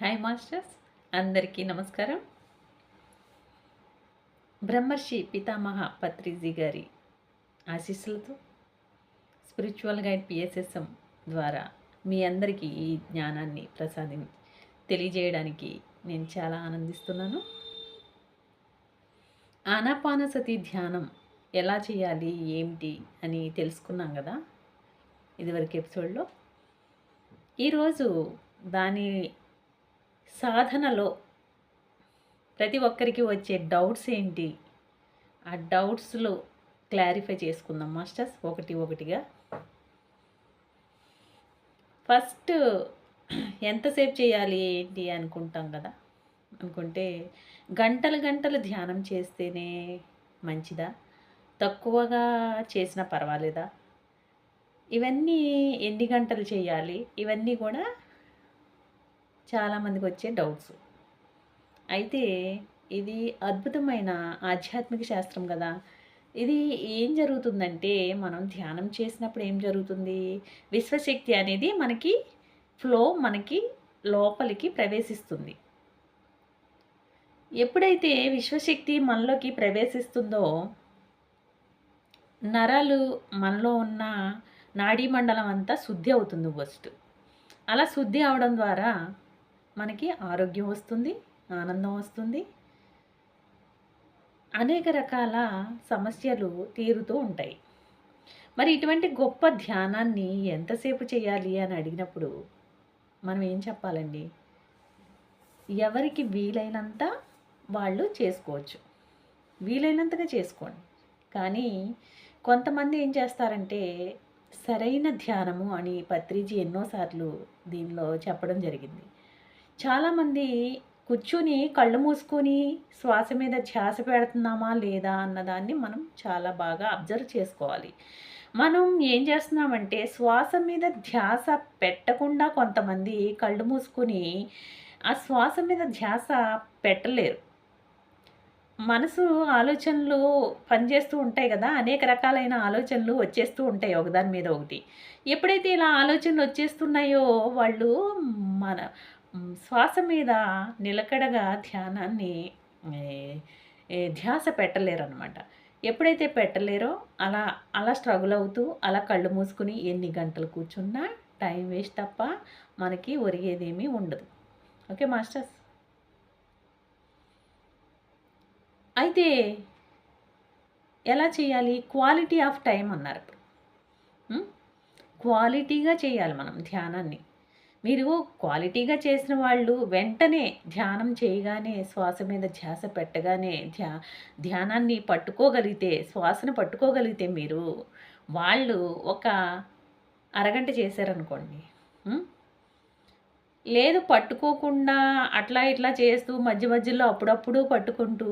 Hi masters అందరికీ నమస్కారం. బ్రహ్మర్షి పితామహ పత్రిజీ గారి ఆశీస్సులతో స్పిరిచువల్ గైడ్ పిఎస్ఎస్ఎం ద్వారా మీ అందరికీ ఈ జ్ఞానాన్ని ప్రసాది తెలియజేయడానికి నేను చాలా ఆనందిస్తున్నాను. ఆనాపానసతి ధ్యానం ఎలా చేయాలి ఏమిటి అని తెలుసుకున్నాం కదా ఇదివరకు ఎపిసోడ్లో. ఈరోజు దాని సాధనలో ప్రతి ఒక్కరికి వచ్చే డౌట్స్ ఏంటి? ఆ డౌట్స్లో క్లారిఫై చేసుకుందాం మాస్టర్స్ ఒకటి ఒకటిగా. ఫస్ట్ ఎంతసేపు చేయాలి ఏంటి అనుకుంటాం కదా? అనుకుంటే గంటలు గంటలు ధ్యానం చేస్తేనే మంచిదా? తక్కువగా చేసినా పర్వాలేదా? ఇవన్నీ ఎన్ని గంటలు చేయాలి? ఇవన్నీ కూడా చాలామందికి వచ్చే డౌట్స్. అయితే ఇది అద్భుతమైన ఆధ్యాత్మిక శాస్త్రం కదా. ఇది ఏం జరుగుతుందంటే మనం ధ్యానం చేసినప్పుడు ఏం జరుగుతుంది? విశ్వశక్తి అనేది మనకి ఫ్లో మనకి లోపలికి ప్రవేశిస్తుంది. ఎప్పుడైతే విశ్వశక్తి మనలోకి ప్రవేశిస్తుందో నరాలు మనలో ఉన్న నాడీ మండలం అంతా శుద్ధి అవుతుంది ఫస్ట్. అలా శుద్ధి అవడం ద్వారా మనకి ఆరోగ్యం వస్తుంది ఆనందం వస్తుంది. అనేక రకాల సమస్యలు తీరుతూ ఉంటాయి. మరి ఇటువంటి గొప్ప ధ్యానాన్ని ఎంతసేపు చేయాలి అని అడిగినప్పుడు మనం ఏం చెప్పాలండి? ఎవరికి వీలైనంత వాళ్ళు చేసుకోవచ్చు. వీలైనంతగా చేసుకోండి. కానీ కొంతమంది ఏం చేస్తారంటే సరైన ధ్యానము అని పత్రిజీ ఎన్నోసార్లు దీనిలో చెప్పడం జరిగింది. చాలామంది కూర్చుని కళ్ళు మూసుకొని శ్వాస మీద ధ్యాస పెడుతున్నామా లేదా అన్నదాన్ని మనం చాలా బాగా అబ్జర్వ్ చేసుకోవాలి. మనం ఏం చేస్తున్నామంటే శ్వాస మీద ధ్యాస పెట్టకుండా కొంతమంది కళ్ళు మూసుకొని ఆ శ్వాస మీద ధ్యాస పెట్టలేరు. మనసు ఆలోచనలు పనిచేస్తూ ఉంటాయి కదా అనేక రకాలైన ఆలోచనలు వచ్చేస్తూ ఉంటాయి ఒకదాని మీద ఒకటి. ఎప్పుడైతే ఇలా ఆలోచనలు వచ్చేస్తున్నాయో వాళ్ళు మన శ్వాస మీద నిలకడగా ధ్యానాన్ని ధ్యాస పెట్టలేరు అనమాట ఎప్పుడైతే పెట్టలేరో అలా అలా స్ట్రగుల్ అవుతూ అలా కళ్ళు మూసుకుని ఎన్ని గంటలు కూర్చున్నా టైం వేస్ట్ తప్ప మనకి ఒరిగేదేమీ ఉండదు. Okay masters? అయితే ఎలా చేయాలి? క్వాలిటీ ఆఫ్ టైం అన్నారు క్వాలిటీగా చేయాలి మనం ధ్యానాన్ని. మీరు క్వాలిటీగా చేసిన వాళ్ళు వెంటనే ధ్యానం చేయగానే శ్వాస మీద ధ్యాస పెట్టగానే ధ్యా ధ్యానాన్ని పట్టుకోగలిగితే శ్వాసను పట్టుకోగలిగితే మీరు వాళ్ళు ఒక అరగంట చేశారనుకోండి. లేదు పట్టుకోకుండా అట్లా ఇట్లా చేస్తూ మధ్య మధ్యలో అప్పుడప్పుడు పట్టుకుంటూ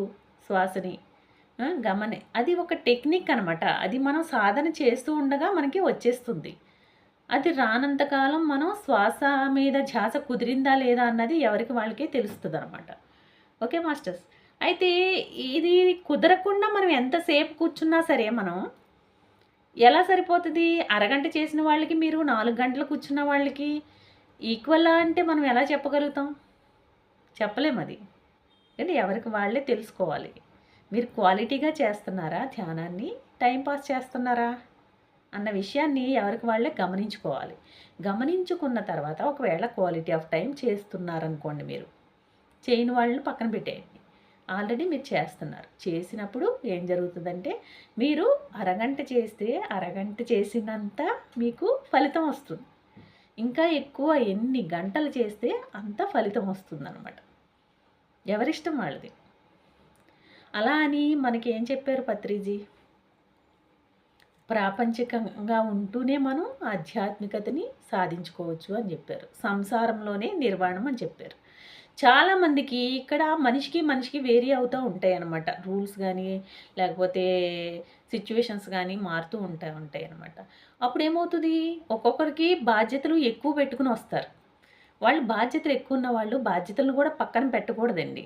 శ్వాసని గమనే. అది ఒక టెక్నిక్ అనమాట అది మనం సాధన చేస్తూ ఉండగా మనకి వచ్చేస్తుంది. అది రానంతకాలం మనం శ్వాస మీద ధ్యాస కుదిరిందా లేదా అన్నది ఎవరికి వాళ్ళకే తెలుస్తుంది అనమాట ఓకే మాస్టర్స్? అయితే ఇది కుదరకుండా మనం ఎంతసేపు కూర్చున్నా సరే మనం ఎలా సరిపోతుంది? అరగంట చేసిన వాళ్ళకి మీరు నాలుగు గంటలు కూర్చున్న వాళ్ళకి ఈక్వల్ అంటే మనం ఎలా చెప్పగలుగుతాం? చెప్పలేం అది. కానీ ఎవరికి వాళ్ళే తెలుసుకోవాలి. మీరు క్వాలిటీగా చేస్తున్నారా? ధ్యానాన్ని టైంపాస్ చేస్తున్నారా? అన్న విషయాన్ని ఎవరికి వాళ్ళే గమనించుకోవాలి. గమనించుకున్న తర్వాత ఒకవేళ క్వాలిటీ ఆఫ్ టైం చేస్తున్నారనుకోండి మీరు. చేయని వాళ్ళని పక్కన పెట్టేయండి. ఆల్రెడీ మీరు చేస్తున్నారు. చేసినప్పుడు ఏం జరుగుతుందంటే మీరు అరగంట చేస్తే అరగంట చేసినంత మీకు ఫలితం వస్తుంది. ఇంకా ఎక్కువ ఎన్ని గంటలు చేస్తే అంత ఫలితం వస్తుందన్నమాట. ఎవరిష్టం వాళ్ళది? అలా అని మనకి ఏం చెప్పారు పత్రిజీ? ప్రాపంచికంగా ఉంటూనే మనం ఆధ్యాత్మికతని సాధించుకోవచ్చు అని చెప్పారు. సంసారంలోనే నిర్వాణం అని చెప్పారు. చాలామందికి ఇక్కడ మనిషికి మనిషికి వేరీ అవుతూ ఉంటాయి అన్నమాట. రూల్స్ కానీ లేకపోతే సిచ్యువేషన్స్ కానీ మారుతూ ఉంటా ఉంటాయి అన్నమాట. అప్పుడు ఏమవుతుంది ఒక్కొక్కరికి బాధ్యతలు ఎక్కువ పెట్టుకుని వస్తారు. వాళ్ళు బాధ్యతలు ఎక్కువ ఉన్న వాళ్ళు బాధ్యతలను కూడా పక్కన పెట్టకూడదండి.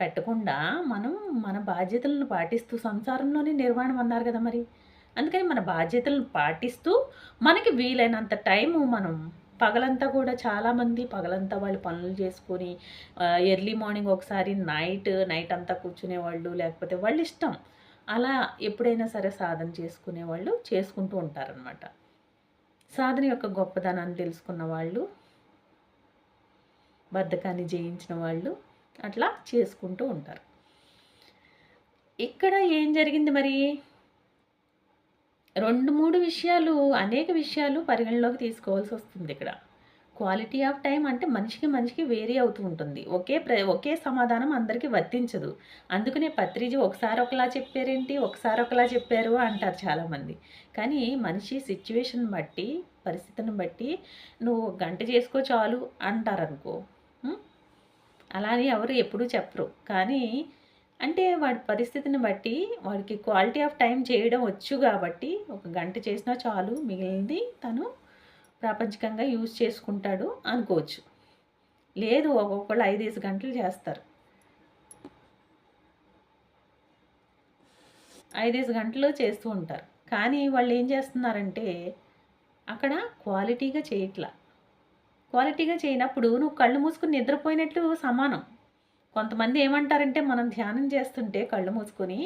పెట్టకుండా మనం మన బాధ్యతలను పాటిస్తూ సంసారంలోనే నిర్వాణం అన్నారు కదా మరి. అందుకని మన బాధ్యతలను పాటిస్తూ మనకి వీలైనంత టైము మనం పగలంతా కూడా చాలామంది పగలంతా వాళ్ళు పనులు చేసుకొని ఎర్లీ మార్నింగ్ ఒకసారి నైట్ నైట్ అంతా కూర్చునేవాళ్ళు లేకపోతే వాళ్ళు ఇష్టం. అలా ఎప్పుడైనా సరే సాధన చేసుకునే వాళ్ళు చేసుకుంటూ ఉంటారనమాట సాధన యొక్క గొప్పదనాన్ని తెలుసుకున్న వాళ్ళు బద్ధకాన్ని జయించిన వాళ్ళు అట్లా చేసుకుంటూ ఉంటారు. ఇక్కడ ఏం జరిగింది మరి? రెండు మూడు విషయాలు అనేక విషయాలు పరిగణలోకి తీసుకోవాల్సి వస్తుంది ఇక్కడ. క్వాలిటీ ఆఫ్ టైం అంటే మనిషికి మనిషికి వేరీ అవుతూ ఉంటుంది. ఒకే ప్ర ఒకే సమాధానం అందరికీ వర్తించదు. అందుకనే పత్రిజీ ఒకసారి ఒకలా చెప్పారేంటి? ఒకసారి ఒకలా చెప్పారు అంటారు చాలామంది. కానీ మనిషి సిచ్యువేషన్ బట్టి పరిస్థితిని బట్టి నువ్వు గంట చేసుకో చాలు అంటారనుకో. అలా అని ఎవరు ఎప్పుడూ చెప్పరు. కానీ అంటే వాడి పరిస్థితిని బట్టి వాడికి క్వాలిటీ ఆఫ్ టైం చేయడం వచ్చు కాబట్టి ఒక గంట చేసినా చాలు మిగిలింది తను ప్రాపంచికంగా యూజ్ చేసుకుంటాడు అనుకోవచ్చు. లేదు ఒక్కొక్కళ్ళు ఐదేసి గంటలు చేస్తారు. ఐదేసి గంటలు చేస్తూ ఉంటారు. కానీ వాళ్ళు ఏం చేస్తున్నారంటే అక్కడ క్వాలిటీగా చేయట్లా. క్వాలిటీగా చేయనప్పుడు నువ్వు కళ్ళు మూసుకుని నిద్రపోయినట్లు సమానం. కొంతమంది ఏమంటారంటే మనం ధ్యానం చేస్తుంటే కళ్ళు మూసుకొని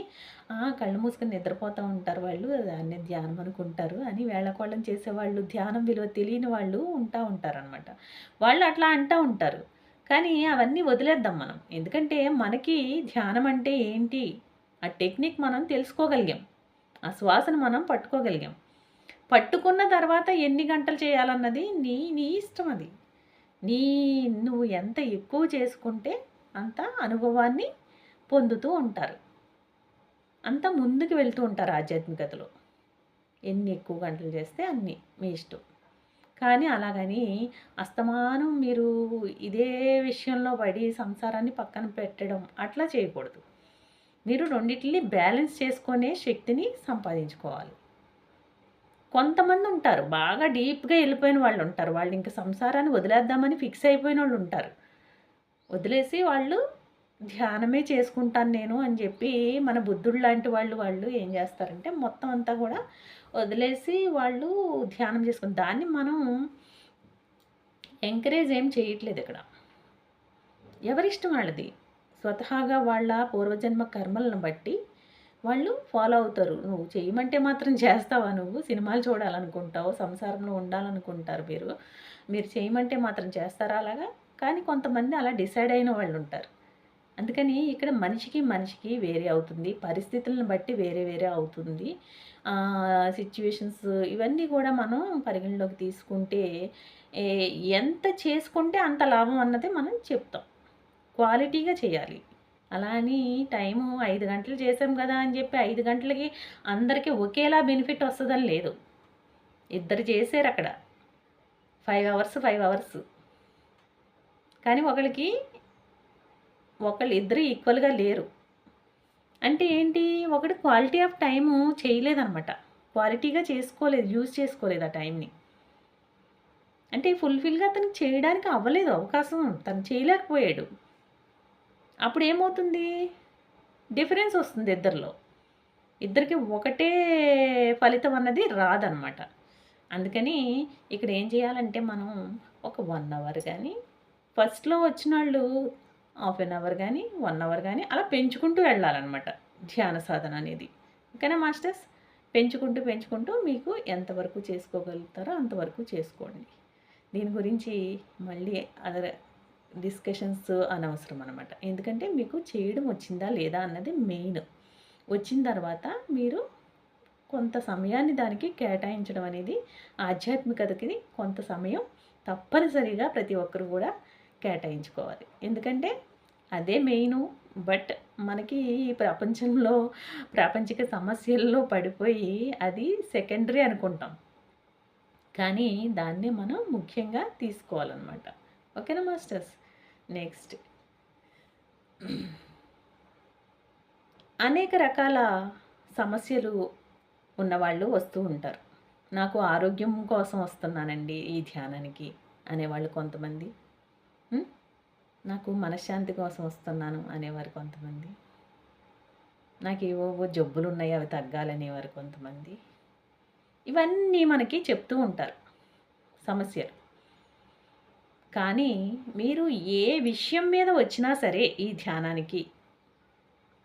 కళ్ళు మూసుకొని నిద్రపోతూ ఉంటారు వాళ్ళు దాన్ని ధ్యానం అనుకుంటారు అని వేళకోళం చేసేవాళ్ళు ధ్యానం విలువ తెలియని వాళ్ళు ఉంటా ఉంటారనమాట వాళ్ళు అట్లా అంటూ ఉంటారు. కానీ అవన్నీ వదిలేద్దాం మనం. ఎందుకంటే మనకి ధ్యానం అంటే ఏంటి? ఆ టెక్నిక్ మనం తెలుసుకోగలిగాం. ఆ శ్వాసను మనం పట్టుకోగలిగాం. పట్టుకున్న తర్వాత ఎన్ని గంటలు చేయాలన్నది నీ నీ ఇష్టం అది. నీ నువ్వు ఎంత ఎక్కువ చేసుకుంటే అంత అనుభవాన్ని పొందుతూ ఉంటారు. అంత ముందుకు వెళ్తూ ఉంటారు ఆధ్యాత్మికతలో. ఎన్ని ఎక్కువ గంటలు చేస్తే అన్ని మీ ఇష్టం. కానీ అలాగని అస్తమానం మీరు ఇదే విషయంలో పడి సంసారాన్ని పక్కన పెట్టడం అట్లా చేయకూడదు. మీరు రెండింటిని బ్యాలెన్స్ చేసుకునే శక్తిని సంపాదించుకోవాలి. కొంతమంది ఉంటారు బాగా డీప్గా వెళ్ళిపోయిన వాళ్ళు ఉంటారు. వాళ్ళు ఇంకా సంసారాన్ని వదిలేద్దామని ఫిక్స్ అయిపోయిన వాళ్ళు ఉంటారు. వదిలేసి వాళ్ళు ధ్యానమే చేసుకుంటాను నేను అని చెప్పి మన బుద్ధుడు లాంటి వాళ్ళు వాళ్ళు ఏం చేస్తారంటే మొత్తం అంతా కూడా వదిలేసి వాళ్ళు ధ్యానం చేసుకుని దాన్ని మనం ఎంకరేజ్ ఏం చేయట్లేదు ఇక్కడ. ఎవరిష్టం వాళ్ళది? స్వతహాగా వాళ్ళ పూర్వజన్మ కర్మలను బట్టి వాళ్ళు ఫాలో అవుతారు. నువ్వు చేయమంటే మాత్రం చేస్తావా నువ్వు? సినిమాలు చూడాలనుకుంటావు సంసారంలో ఉండాలనుకుంటారు మీరు. మీరు చేయమంటే మాత్రం చేస్తారా అలాగా? కానీ కొంతమంది అలా డిసైడ్ అయిన వాళ్ళు ఉంటారు. అందుకని ఇక్కడ మనిషికి మనిషికి వేరే అవుతుంది పరిస్థితులను బట్టి వేరే వేరే అవుతుంది. సిచ్యువేషన్స్ ఇవన్నీ కూడా మనం పరిగణలోకి తీసుకుంటే ఎంత చేసుకుంటే అంత లాభం అన్నది మనం చెప్తాం. క్వాలిటీగా చేయాలి. అలా అని టైము ఐదు గంటలు చేసాం కదా అని చెప్పి ఐదు గంటలకి అందరికీ ఒకేలా బెనిఫిట్ వస్తుందని లేదు. ఇద్దరు చేశారు అక్కడ. Five hours five hours. కానీ ఒకరికి ఒకళ్ళు ఇద్దరు ఈక్వల్గా లేరు. అంటే ఏంటి? ఒకటి క్వాలిటీ ఆఫ్ టైము చేయలేదన్నమాట క్వాలిటీగా చేసుకోలేదు యూజ్ చేసుకోలేదు ఆ టైంని. అంటే ఫుల్ఫిల్గా అతను చేయడానికి అవ్వలేదు అవకాశం. తను చేయలేకపోయాడు. అప్పుడు ఏమవుతుంది? డిఫరెన్స్ వస్తుంది ఇద్దరిలో. ఇద్దరికి ఒకటే ఫలితం అన్నది రాదనమాట. అందుకని ఇక్కడ ఏం చేయాలంటే మనం ఒక వన్ అవర్ కానీ ఫస్ట్లో వచ్చిన వాళ్ళు హాఫ్ అన్ అవర్ కానీ వన్ అవర్ కానీ అలా పెంచుకుంటూ వెళ్ళాలన్నమాట ధ్యాన సాధన అనేది. ఓకేనా మాస్టర్స్? పెంచుకుంటూ పెంచుకుంటూ మీకు ఎంతవరకు చేసుకోగలుగుతారో అంతవరకు చేసుకోండి. దీని గురించి మళ్ళీ అదర్ డిస్కషన్స్ అనవసరం అనమాట ఎందుకంటే మీకు చేయడం వచ్చిందా లేదా అన్నది మెయిన్. వచ్చిన తర్వాత మీరు కొంత సమయాన్ని దానికి కేటాయించడం అనేది ఆధ్యాత్మికతకి కొంత సమయం తప్పనిసరిగా ప్రతి ఒక్కరు కూడా కేటాయించుకోవాలి. ఎందుకంటే అదే మెయిన్ బట్ మనకి ఈ ప్రపంచంలో ప్రాపంచిక సమస్యల్లో పడిపోయి అది సెకండరీ అనుకుంటాం. కానీ దాన్ని మనం ముఖ్యంగా తీసుకోవాలన్నమాట. ఓకేనా మాస్టర్స్? నెక్స్ట్. అనేక రకాల సమస్యలు ఉన్నవాళ్ళు వస్తూ ఉంటారు. నాకు ఆరోగ్యం కోసం వస్తున్నానండి ఈ ధ్యానానికి అనేవాళ్ళు కొంతమంది. నాకు మనశ్శాంతి కోసం వస్తున్నాను అనేవారు కొంతమంది. నాకు ఏవోవో జబ్బులు ఉన్నాయి అవి తగ్గాలనేవారు కొంతమంది. ఇవన్నీ మనకి చెప్తూ ఉంటారు సమస్యలు. కానీ మీరు ఏ విషయం మీద వచ్చినా సరే ఈ ధ్యానానికి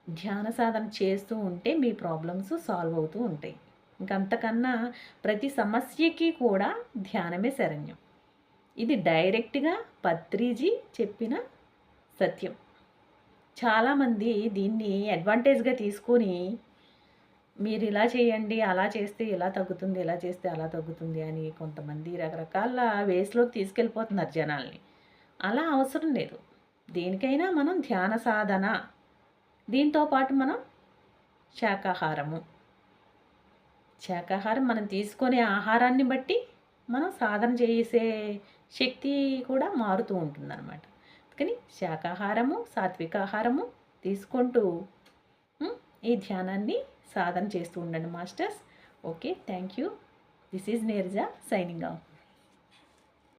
ధ్యాన సాధన చేస్తూ ఉంటే మీ ప్రాబ్లమ్స్ సాల్వ్ అవుతూ ఉంటాయి. ఇంకంతకన్నా ప్రతి సమస్యకి కూడా ధ్యానమే శరణ్యం. ఇది డైరెక్ట్గా పత్రిజీ చెప్పిన సత్యం. చాలామంది దీన్ని అడ్వాంటేజ్గా తీసుకొని మీరు ఇలా చేయండి అలా చేస్తే ఇలా తగ్గుతుంది ఇలా చేస్తే అలా తగ్గుతుంది అని కొంతమంది రకరకాల వేస్లోకి తీసుకెళ్ళిపోతున్నారు జనాల్ని. అలా అవసరం లేదు. దేనికైనా మనం ధ్యాన సాధన. దీంతో పాటు మనం శాకాహారము. శాకాహారం మనం తీసుకునే ఆహారాన్ని బట్టి మనం సాధన చేసే శక్తి కూడా మారుతూ ఉంటుందన్నమాట. అందుకని శాకాహారము సాత్విక ఆహారము తీసుకుంటూ ఈ ధ్యానాన్ని సాధన చేస్తూ ఉండండి masters. Okay thank you. This is Neerja signing off.